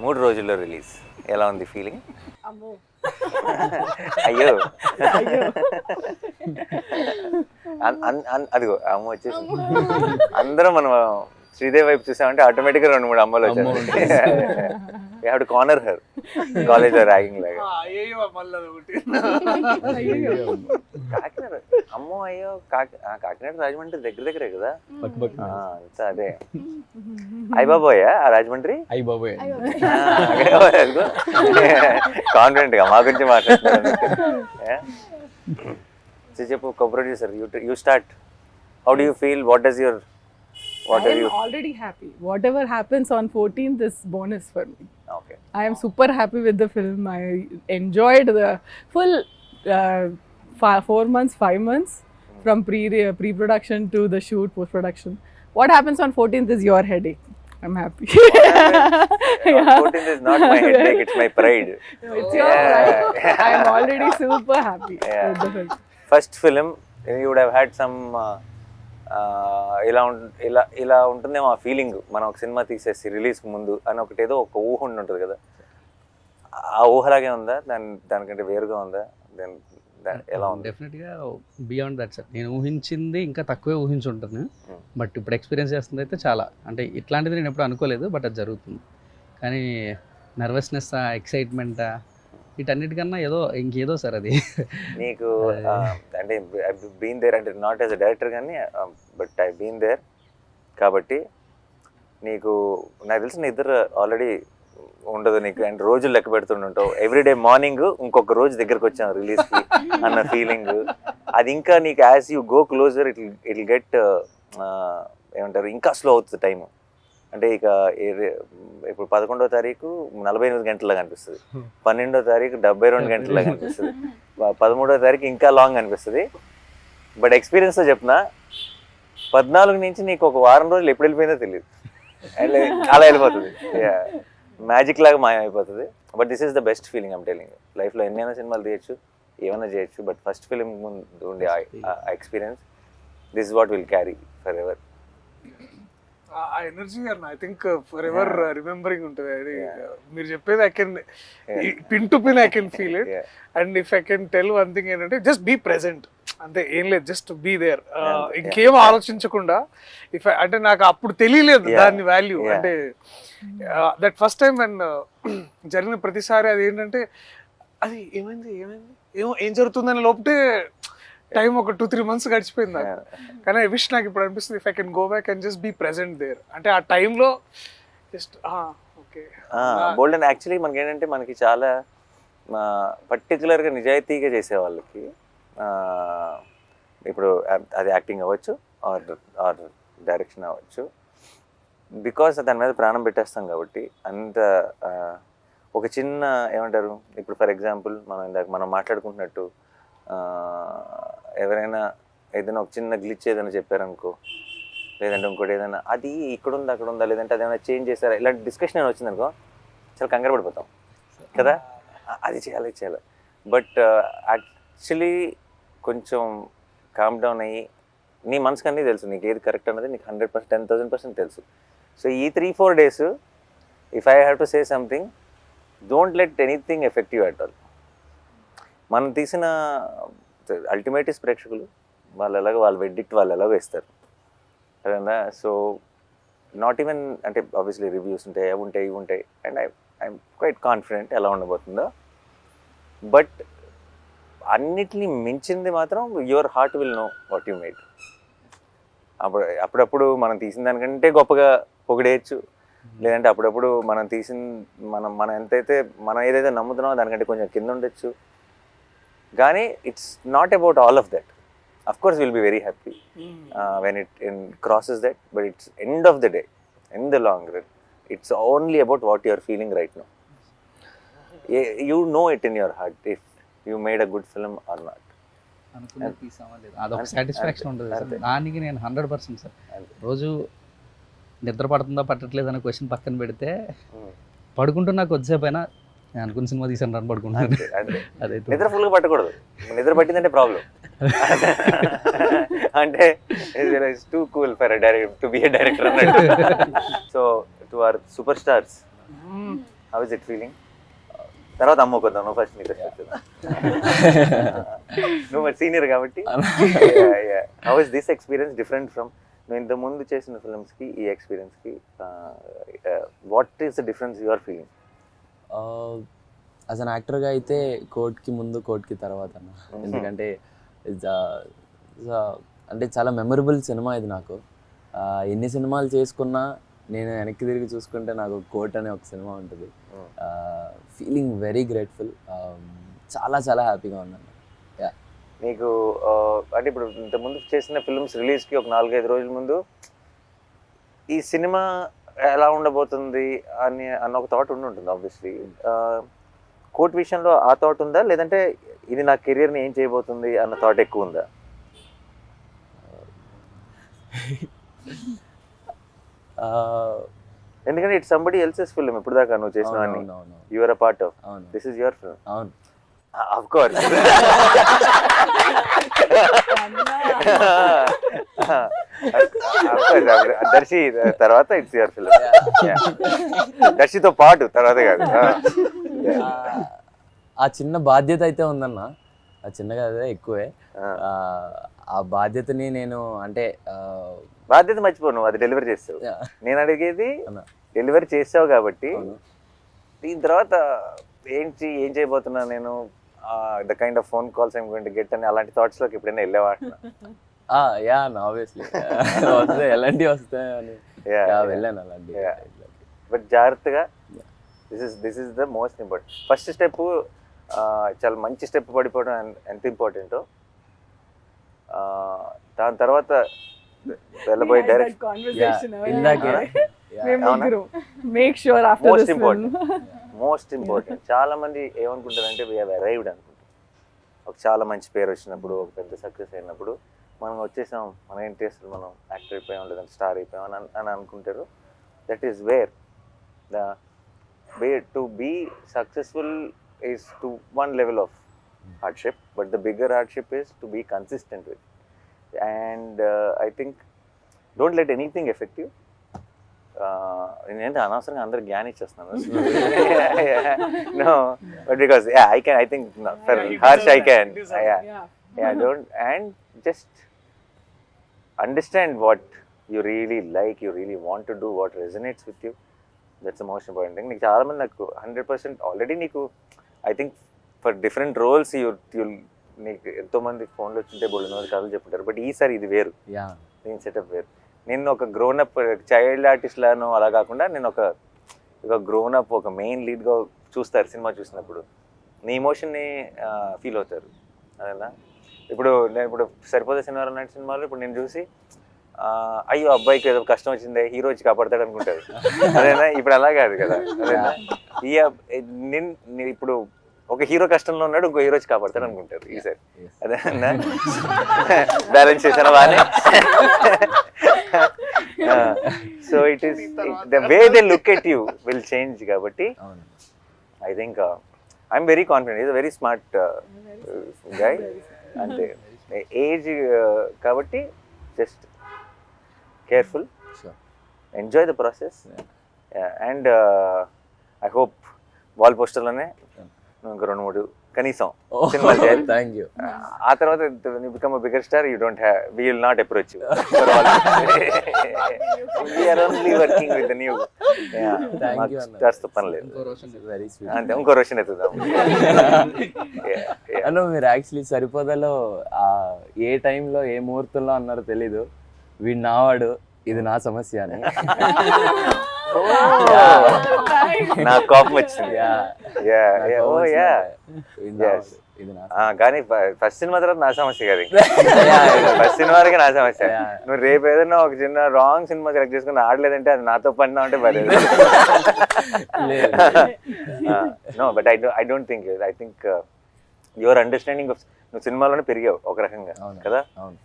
మూడు రోజుల్లో రిలీజ్. ఎలా ఉంది ఫీలింగ్ అమ్మో. అయ్యో. అదిగో అమ్మ వచ్చేసి అందరం మనం శ్రీదేవి వైపు చూసామంటే ఆటోమేటిక్గా రెండు మూడు అమ్మలు అమ్మ వచ్చాయి have to corner her college ragging లాగా అయ్యో మళ్ళీ ఒకటి. కాకినాడ అమ్మో అయ్యో కాకినాడ రాజమండ్రి దగ్గర దగ్గరే కదా? ఆ, అంతా అదే. అయ్యబాబోయా ఆ రాజమండ్రి? అయ్యి. బాబోయ్ కాన్ఫిడెంట్గా మా గురించి మాట్లాడుతున్నారు సో చెప్పు co producer you you start how do you feel what does your what I am already happy. Whatever happens on 14th is bonus for me. Okay. I am super happy with the film. I enjoyed the full uh, five, four months, five months from pre pre production to the shoot, post production. What happens on 14th is your headache. I'm happy. Happens, yeah. 14th is not my headache, it's my pride. It's your yeah. pride. I'm already super happy yeah. with the film. First film, you would have had some. Uh, ఇలా ఉం ఇలా ఇలా ఉంటుందేమో ఆ feeling మనం ఒక cinema తీసేసి రిలీజ్కి ముందు అని ఒకటి ఏదో ఒక ఊహ ఉండి ఉంటుంది కదా. ఆ ఊహలాగే ఉందా? దాని దానికంటే వేరుగా ఉందా? దాని ఎలా ఉంది? డెఫినెట్గా బియాండ్ దట్ సార్ నేను ఊహించింది ఇంకా తక్కువే ఊహించుంటాను Hmm. బట్ ఇప్పుడు ఎక్స్పీరియన్స్ చేస్తుంది అయితే చాలా. అంటే ఇట్లాంటిది నేను ఎప్పుడు అనుకోలేదు బట్ అది జరుగుతుంది. కానీ నర్వస్నెస్ ఎక్సైట్మెంట్ వీటన్నిటికన్నా ఏదో ఇంకేదో సార్ అది. నీకు అంటే బీన్ దేర్ అంటే నాట్ యాజ్ అ డైరెక్టర్ కానీ బట్ ఐ బీన్ దేర్ కాబట్టి నీకు నాకు తెలిసి నీ ఇద్దరు ఆల్రెడీ ఉండదు నీకు. అండ్ రోజులు లెక్క పెడుతుంటావు ఎవ్రీడే మార్నింగ్ ఇంకొక రోజు దగ్గరకు వచ్చాం రిలీజ్కి అన్న ఫీలింగ్ అది ఇంకా నీకు as you go closer it it get ఏమంటారు ఇంకా స్లో అవుతుంది టైం అంటే ఇక ఇప్పుడు పదకొండో తారీఖు నలభై ఎనిమిది గంటలుగా అనిపిస్తుంది. పన్నెండో తారీఖు డెబ్బై రెండు గంటలుగా అనిపిస్తుంది. ప- పదమూడో తారీఖు ఇంకా లాంగ్ అనిపిస్తుంది. బట్ ఎక్స్పీరియన్స్తో చెప్పిన పద్నాలుగు నుంచి నీకు ఒక వారం రోజులు ఎప్పుడు వెళ్ళిపోయిందో తెలియదు అలా వెళ్ళిపోతుంది. మ్యాజిక్ లాగా మాయమైపోతుంది. But this is the best feeling I'm telling లైఫ్లో ఎన్నైనా సినిమాలు తీయచ్చు ఏమైనా చేయొచ్చు బట్ ఫస్ట్ ఫిలిం ముందు ఉండే experience this is what will carry forever. ఆ ఎనర్జీ అన్న I think forever. Remembering ఉంటుంది అది Yeah. మీరు చెప్పేది I can pin to pin I can feel it and if I can tell one thing ఏంటంటే just be present అంతే ఏం లేదు జస్ట్ బీ దేర్. ఇంకేం ఆలోచించకుండా ఇఫ్ అంటే నాకు అప్పుడు తెలియలేదు. దాని వాల్యూ. అంటే దట్ ఫస్ట్ టైం అండ్ జరిగిన ప్రతిసారి అది ఏంటంటే అది ఏమైంది ఏమైంది ఏమో ఏం జరుగుతుందని లోపటే టైం ఒక టూ త్రీ మంత్స్ గడిచిపోయింది నాకు. కానీ ఐ విష్ నాకు ఇప్పుడు అనిపిస్తుంది if I can go back and just be present there అంటే ఆ టైంలో just okay bold and actually మనకి ఏంటంటే మనకి చాలా పర్టికులర్గా నిజాయితీగా చేసే వాళ్ళకి ఇప్పుడు అది యాక్టింగ్ అవ్వచ్చు ఆర్ ఆర్ డైరెక్షన్ అవ్వచ్చు. బికాస్ దాని మీద ప్రాణం పెట్టేస్తాం కాబట్టి అంత ఒక చిన్న ఏమంటారు ఇప్పుడు ఫర్ ఎగ్జాంపుల్ మనం ఇందాక మనం మాట్లాడుకుంటున్నట్టు ఎవరైనా ఏదైనా ఒక చిన్న గ్లిచ్ ఏదైనా చెప్పారనుకో లేదంటే ఇంకోటి ఏదైనా అది ఇక్కడ ఉందా అక్కడ ఉందా లేదంటే అది ఏమైనా చేంజ్ చేస్తారా ఇలాంటి డిస్కషన్ ఏమైనా వచ్చిందనుకో చాలా కంగారు పడిపోతాం. కదా? అది చేయాలి ఇది చేయాలి. బట్ యాక్చువల్లీ uh, కొంచెం కామ్ డౌన్ అయ్యి నీ మనసుకు అన్నీ తెలుసు. నీకు ఏది కరెక్ట్ అన్నది నీకు hundred percent ten thousand percent తెలుసు. సో ఈ three four days if I have to say something don't let anything effective at all మనం తీసిన అల్టిమేట్ ఇస్ ప్రేక్షకులు వాళ్ళు ఎలాగో వాళ్ళ వెడ్డిక్ట్ వాళ్ళు ఎలాగో ఇస్తారు అదేనా సో నాట్ ఈవెన్ అంటే ఆబ్వియస్లీ రివ్యూస్ ఉంటాయి అవి ఉంటాయి ఇవి ఉంటాయి. And I I'm quite confident ఎలా ఉండబోతుందో. బట్ అన్నిటిని మించింది మాత్రం your heart will know what you made అప్పుడు అప్పుడప్పుడు మనం తీసిన దానికంటే గొప్పగా పొగిడేయచ్చు. లేదంటే అప్పుడప్పుడు మనం తీసిన మనం మనం ఎంతైతే మనం ఏదైతే నమ్ముతున్నామో దానికంటే కొంచెం కింద ఉండొచ్చు. కానీ it's not about all of that of course will be very happy when it in crosses that but it's end of the day in the long run it's only about what you're feeling right no you know it in your heart if you made a good film or not అనుకున్నది తీసామా లేదా అదొక అంతే, satisfaction అంతే, ఉంటుంది sir. అంతే. దానికి నేను హండ్రెడ్ పర్సెంట్ సార్. అంతే. రోజు నిద్ర పడుతుందా పట్టట్లేదు అనే క్వశ్చన్ పక్కన పెడితే పడుకుంటున్నా కొద్దిసేపు అయినా నేను అనుకున్న సినిమా తీసాను రన్ అంతే అదైతే నిద్ర ఫుల్గా పట్టకూడదు. నిద్ర పట్టిందంటే ప్రాబ్లం అంటే too cool for direct to be director అన్నట్టు. So two are super stars how is it feeling తర్వాత అమ్మ కొద్దాం నువ్వు ఫస్ట్ నీకు నువ్వు మరి సీనియర్ కాబట్టి. How is this experience different from నువ్వు ఇంత ముందు చేసిన ఫిల్మ్స్కి ఈ ఎక్స్పీరియన్స్కి what is the difference you are feeling as an యాక్టర్గా అయితే కోర్ట్కి ముందు కోర్ట్కి తర్వాత అన్న. ఎందుకంటే అంటే చాలా మెమరబుల్ సినిమా ఇది నాకు. ఆ, ఎన్ని సినిమాలు చేసుకున్నా నేను వెనక్కి తిరిగి చూసుకుంటే నాకు కోర్ట్ అనే ఒక సినిమా ఉంటుంది. ఫీలింగ్ వెరీ గ్రేట్ఫుల్ చాలా చాలా హ్యాపీగా ఉన్నాను. నీకు ఆ, అంటే ఇప్పుడు ఇంత ముందు చేసిన ఫిల్మ్స్ రిలీజ్కి ఒక నాలుగైదు రోజుల ముందు ఈ సినిమా ఎలా ఉండబోతుంది అని అన్న ఒక థాట్ ఉండి ఉంటుంది ఆబ్వియస్లీ కోర్ట్ విషయంలో ఆ థాట్ ఉందా? లేదంటే ఇది నా కెరియర్ని ఏం చేయబోతుంది అన్న థాట్ ఎక్కువ ఉందా? ఎందుకంటే ఇట్స్ సంబడి ఎల్సెస్ ఫిల్మ్ ఇప్పుడు దాకా నువ్వు చేసిన your a part of this is your film అవును. ఆఫ్ కోర్స్ దర్శి తర్వాత ఇట్స్ యువర్ ఫిల్మ్. దర్శితో పాటు తర్వాత కాదు. ఆ- ఆ చిన్న బాధ్యత అయితే ఉందన్న. ఆ చిన్నగా అదే ఎక్కువే. ఆ. బాధ్యతని నేను అంటే బాధ్యత మర్చిపో నువ్వు అది డెలివరీ చేస్తావు. నేను అడిగేది. డెలివరీ చేసావు కాబట్టి. దీని తర్వాత ఏంటి ఏం చేయబోతున్నా నేను? The kind of phone calls ఏం గోయింగ్ గెట్ అని అలాంటి థాట్స్లోకి ఎప్పుడైనా వెళ్ళేవా ఆ, యా ఆబ్వియస్లీ వస్తే ఎలాంటివి వస్తాయని యా, వెళ్ళాను అలాంటి. బట్ జాగ్రత్తగా this is this is the most important first step చాలా మంచి స్టెప్ పడిపోవడం ఎంత ఇంపార్టెంటో దాని తర్వాత వెళ్ళబోయే direct make sure after this important. Most important చాలా మంది ఏమనుకుంటారంటే వీ హ్యావ్ అరైవ్డ్ అనుకుంటారు. ఒక చాలా మంచి పేరు వచ్చినప్పుడు ఒక పెద్ద సక్సెస్ అయినప్పుడు మనం వచ్చేసాం మన ఏంటి అసలు మనం యాక్టర్ అయిపోయాం లేదంటే స్టార్ అయిపోయాం అని అన్- అని అనుకుంటారు. That is where the way to be successful is to one level of hardship but the bigger hardship is to be consistent with and I think don't let anything effective నేనంటే అనవసరంగా అందరు జ్ఞాన్ ఇచ్చేస్తున్నాను. No but because I can I think for Harsh I can that. You deserve what you really like you really want to do what resonates with you. That's the most important thing. నీకు చాలా మంది నాకు hundred percent already నీకు I think for different roles you you నీకు ఎంతో మంది ఫోన్లో వచ్చింటే బోల్డ్ మంది కథలు చెప్పుంటారు. బట్ ఈసారి ఇది వేరు. యా. నేను సెటప్ వేరు. నేను ఒక గ్రోన్ అప్ చైల్డ్ ఆర్టిస్ట్ లాను అలా కాకుండా నేను ఒక ఒక గ్రోన్ అప్ ఒక మెయిన్ లీడ్గా చూస్తారు సినిమా చూసినప్పుడు. నీ ఎమోషన్ని ఫీల్ అవుతారు. అదేనా? ఇప్పుడు నేను ఇప్పుడు సరిపోతే శనివారం నాటి సినిమాలో ఇప్పుడు నేను చూసి అయ్యో అబ్బాయికి ఏదో కష్టం వచ్చిందే హీరో వచ్చి కాపాడతాడు అనుకుంటారు అదేనా? ఇప్పుడు అలా కాదు కదా అదేనా? ఈ నిన్- నీ ఇప్పుడు ఒక హీరో కష్టంలో ఉన్నాడు ఇంకో హీరో వచ్చి కాపాడతాడు అనుకుంటారు ఈసారి. అదేనా? బ్యాలెన్స్ చేసాను బాగానే? So it is the way they look at you will change కాబట్టి అవును. I think I'm very confident is very smart guy అంటే ఏజ్ కాబట్టి just careful. Enjoy the process and I hope wall పోస్టర్లోనే ఇంకో రెండు మూడు కనీసం సినిమాలు చేయాలి. థ్యాంక్ యూ ఆ తర్వాత become bigger star you don't have we will not approach you we are only working with new stars పని లేదు. అంతే ఇంకో రోషన్ ఎత్తుదాం. అన్న మీరు యాక్చువల్లీ సరిపోదలో ఆ ఏ టైంలో ఏ ముహూర్తంలో అన్నారో తెలీదు. వీడు నావాడు ఇది నా సమస్య అని. నా కోపం వచ్చింది. కానీ ఫస్ట్ సినిమా తర్వాత నా సమస్య కదా. ఫస్ట్ సినిమా వరకే నా సమస్య. నువ్వు రేపు ఏదైనా ఒక చిన్న రాంగ్ సినిమా సెలెక్ట్ చేసుకుని ఆడలేదంటే అది నాతో పడినా అంటే పర్లేదు. లేదు. No but I I don't think I think your understanding of నువ్వు సినిమాలోనే పెరిగావు ఒక రకంగా అవును. కదా అవును